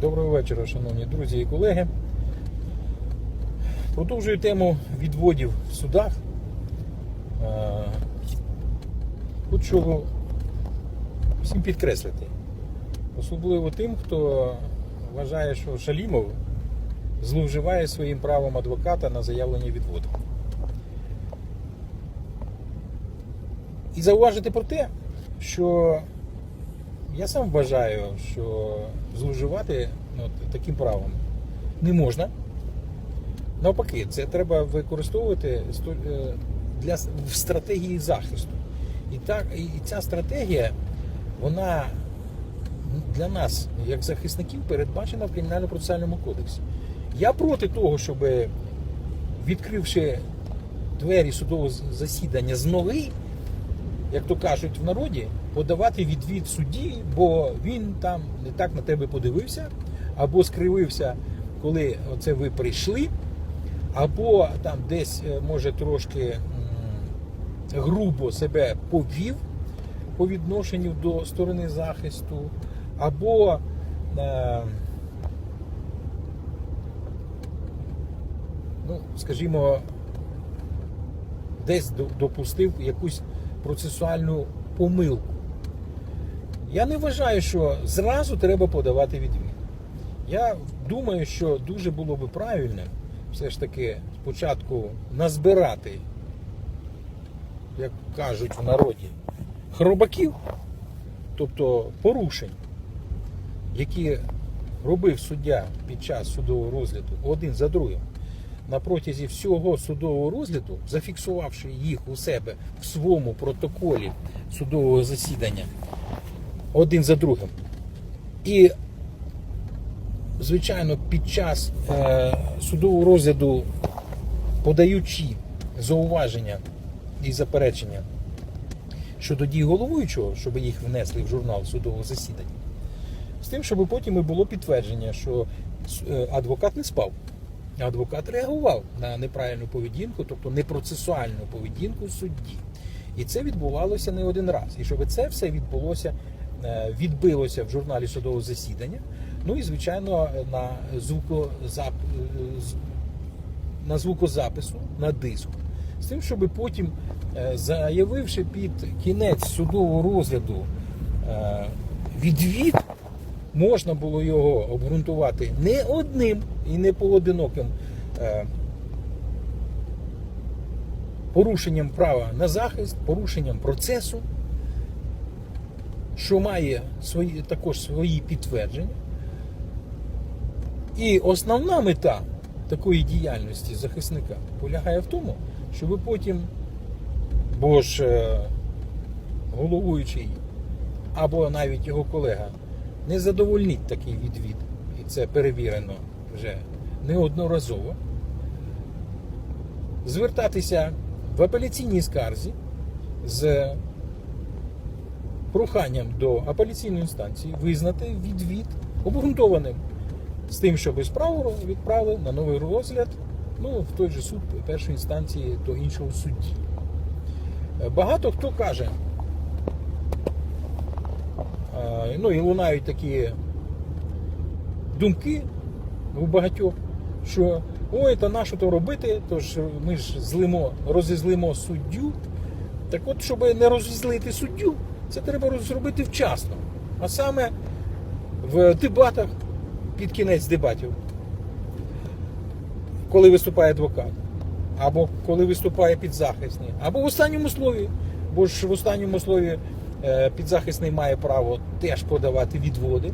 Доброго вечора, шановні друзі і колеги. Продовжую тему відводів в судах. Е, Хочу всім підкреслити, особливо тим, хто вважає, що Шалімов зловживає своїм правом адвоката на заявлення відводу. І зауважити про те, що я сам вважаю, що зловживати ну, таким правом не можна. Навпаки, це треба використовувати е, для в стратегії захисту. І так, і ця стратегія, вона для нас, як захисників, передбачена в кримінально-процесуальному кодексі. Я проти того, щоб відкривши двері судового засідання з ноги, як то кажуть в народі, подавати відвід судді, бо він там не так на тебе подивився, або скривився, коли оце ви прийшли, або там десь е, може трошки грубо себе повів по відношенню до сторони захисту, або е, ну, скажімо, десь допустив якусь процесуальну помилку. Я не вважаю, що зразу треба подавати відвід. Я думаю, що дуже було би правильним все ж таки спочатку назбирати, як кажуть в народі, хробаків, тобто порушень, які робив суддя під час судового розгляду один за другим на протязі всього судового розгляду, зафіксувавши їх у себе в своєму протоколі судового засідання один за другим. І, звичайно, під час е, судового розгляду, подаючи зауваження і заперечення щодо дій головуючого, щоб їх внесли в журнал судового засідання, з тим, щоб потім і було підтвердження, що е, адвокат не спав. Адвокат реагував на неправильну поведінку, тобто непроцесуальну поведінку судді. І це відбувалося не один раз. І щоб це все відбулося, е, відбилося в журналі судового засідання. Ну і звичайно на звукозап... е, на звукозапису на диску. З тим, щоб потім, е, заявивши під кінець судового розгляду відвід, можна було його обґрунтувати не одним і не поодиноким е, порушенням права на захист, порушенням процесу, що має свої, також свої підтвердження. І основна мета такої діяльності захисника полягає в тому, щоб потім, бо ж е, головуючий або навіть його колега не задовольнить такий відвід, і це перевірено вже неодноразово, звертатися в апеляційній скарзі з проханням до апеляційної інстанції визнати відвід обґрунтованим з тим, щоб справу відправили на новий розгляд ну, в той же суд першої інстанції до іншого судді. Багато хто каже, ну і лунають такі думки у багатьох, що ой, та нащо то робити, то ж ми ж злимо, розізлимо суддю. Так от, щоб не розізлити суддю, це треба зробити вчасно. А саме в дебатах, під кінець дебатів, коли виступає адвокат, або коли виступає підзахисний, або в останньому слові. Бо ж в останньому слові е, підзахисний має право теж подавати відводи,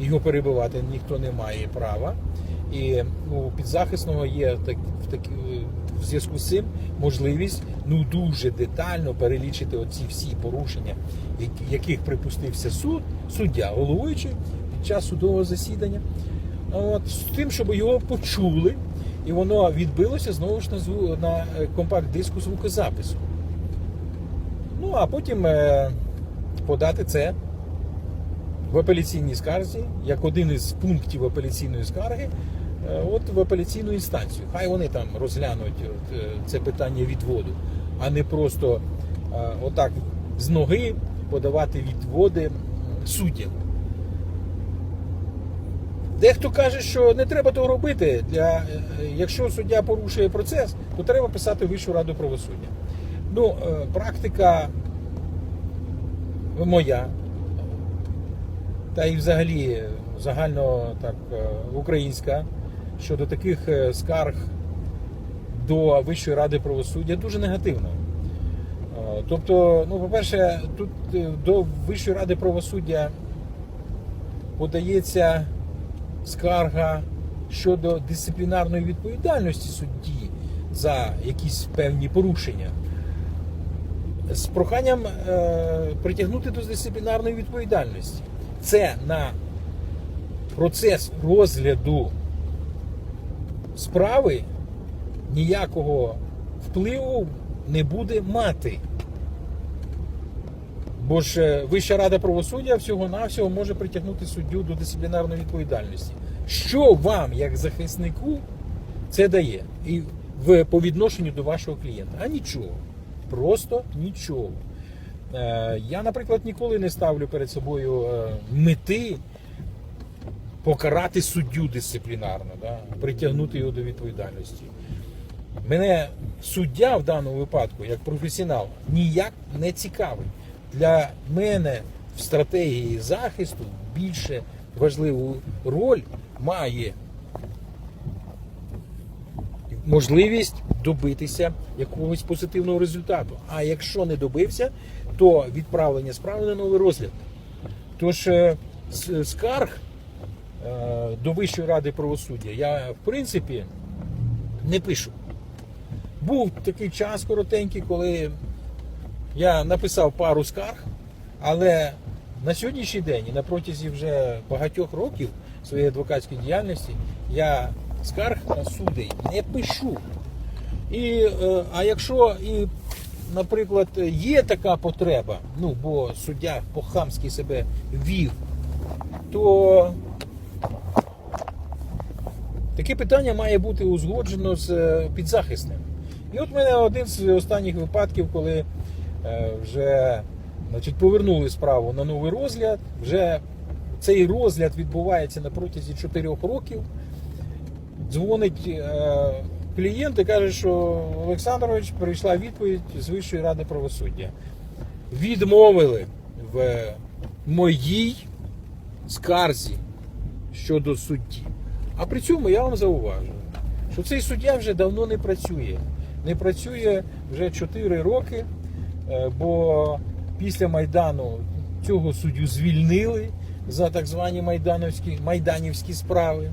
його перебивати ніхто не має права. І ну, у підзахисного є так, в, такі, в зв'язку з цим можливість ну дуже детально перелічити оці всі порушення, яких припустився суд, суддя, головуючий під час судового засідання. От, з тим, щоб його почули, і воно відбилося знову ж на, на е, компакт-диску звукозапису. Ну, а потім е, подати це в апеляційній скарзі, як один із пунктів апеляційної скарги, е, от в апеляційну інстанцію. Хай вони там розглянуть е, це питання відводу, а не просто е, отак з ноги подавати відводи суддям. Дехто каже, що не треба того робити. Для, якщо суддя порушує процес, то треба писати Вищу раду правосуддя. Ну, практика моя, та і взагалі загально так е, українська щодо таких е, скарг до Вищої ради правосуддя дуже негативна. Е, Тобто, ну, по-перше, тут до Вищої ради правосуддя подається скарга щодо дисциплінарної відповідальності судді за якісь певні порушення. З проханням е, притягнути до дисциплінарної відповідальності. Це на процес розгляду справи ніякого впливу не буде мати. Бо ж е, Вища рада правосуддя всього-навсього може притягнути суддю до дисциплінарної відповідальності. Що вам, як захиснику, це дає? І по відношенню до вашого клієнта? А нічого. Просто нічого. Е, я, наприклад, ніколи не ставлю перед собою е, мети покарати суддю дисциплінарно, да? притягнути його до відповідальності. Мене суддя в даному випадку, як професіонал, ніяк не цікавий. Для мене в стратегії захисту більше важливу роль має можливість добитися якогось позитивного результату. А якщо не добився, то відправлення справи на новий розгляд. Тож е, скарг е, до Вищої ради правосуддя я в принципі не пишу. Був такий час коротенький, коли я написав пару скарг, але на сьогоднішній день і на протязі вже багатьох років своєї адвокатської діяльності я скарг на суди не пишу. І, е, а якщо і, наприклад, є така потреба, ну бо суддя по-хамськи себе вів, то таке питання має бути узгоджено з е, підзахисним. І от в мене один з останніх випадків, коли е, вже значить, повернули справу на новий розгляд, вже цей розгляд відбувається на протязі 4 років. Дзвонить е, клієнт і каже, що Олександрович прийшла відповідь з Вищої ради правосуддя. Відмовили в моїй скарзі щодо судді. А при цьому я вам зауважу, що цей суддя вже давно не працює. Не працює вже 4 роки, е, бо після Майдану цього суддю звільнили за так звані майдановські, майданівські справи.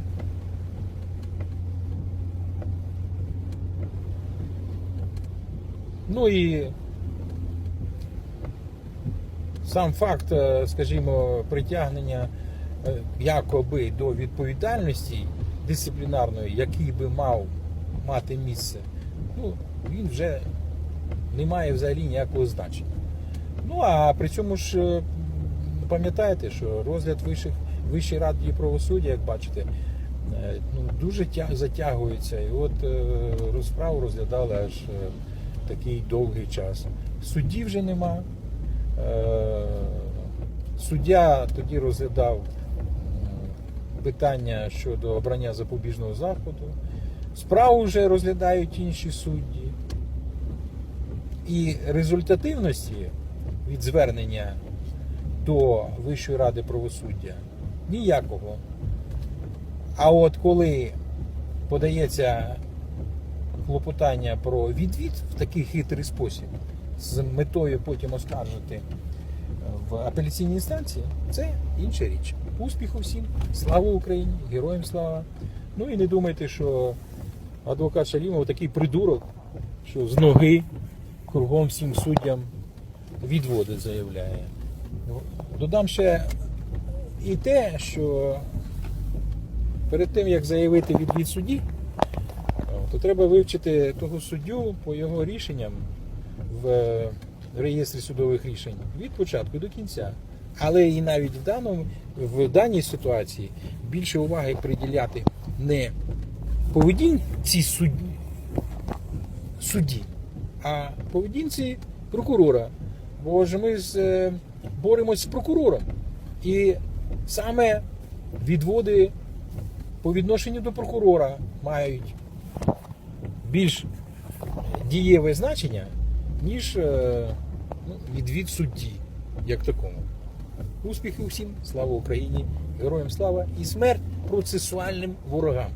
Ну і сам факт, е, скажімо, притягнення е, якоби до відповідальності дисциплінарної, який би мав мати місце, ну, він вже не має взагалі ніякого значення. Ну а при цьому ж е, пам'ятаєте, що розгляд вищих, Вищої ради правосуддя, як бачите, ну, дуже тя- затягується. І от розправу розглядали аж такий довгий час. Судді вже нема. Е, Суддя тоді розглядав питання щодо обрання запобіжного заходу. Справу вже розглядають інші судді. І результативності від звернення до Вищої ради правосуддя ніякого. А от коли подається клопотання про відвід в такий хитрий спосіб з метою потім оскаржити в апеляційній інстанції, це інша річ. Успіху всім, слава Україні, героям слава. Ну і не думайте, що адвокат Шалімов такий придурок, що з ноги кругом всім суддям відводи заявляє. Ну, Додам ще і те, що перед тим як заявити відвід судді, то треба вивчити того суддю по його рішенням в реєстрі судових рішень від початку до кінця. Але і навіть в даному в даній ситуації більше уваги приділяти не поведінці судді, судді, а поведінці прокурора. Бо ж ми з, е, боремось з прокурором. І саме відводи по відношенню до прокурора мають більш дієве значення, ніж е, ну, відвід судді, як такому. Успіхів усім, слава Україні, героям слава і смерть процесуальним ворогам.